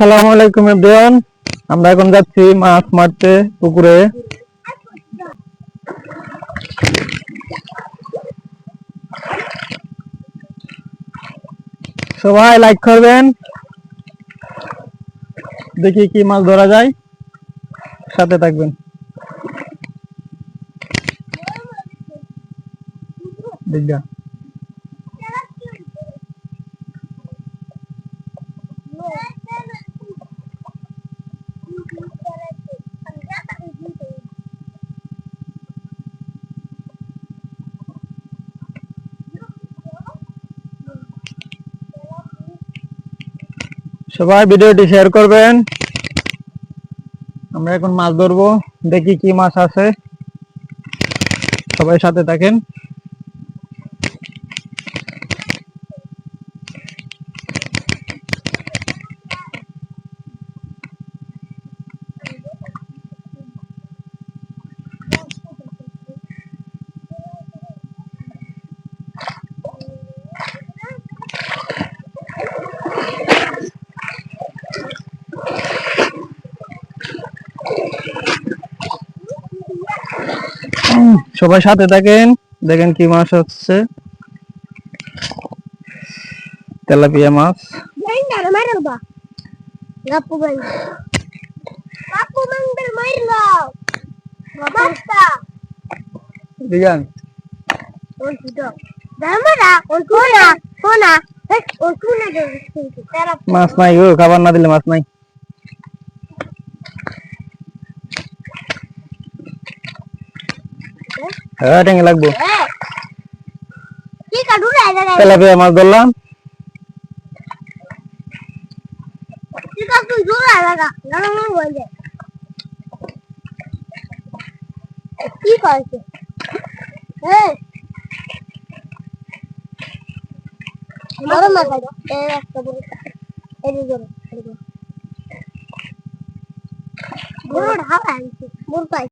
আলাইকুম এভরিওয়ান। আমরা এখন যাচ্ছি মাছ মারতে পুকুরে। সবাই লাইক করবেন। দেখি কি মাছ ধরা যায়। সাথে থাকবেন। দেখবা সবাই ভিডিওটি শেয়ার করবেন। আমরা এখন মাছ ধরবো। দেখি কি মাছ আছে। সবাই সাথে থাকেন। সবাই সাথে থাকেন। দেখেন কি মাছ হচ্ছে। তেলাপিয়া মাছ। মাছ নাই খাবার না দিলে মাছ নাই। হ্যাঁ টেঙ্গে লাগবো Eh. তেলাপিয়া মাছ ধরলাম. কি করছে এই বড় মাছ এই একটা বড় বড় বড় বড় ঢাকা বড় পাই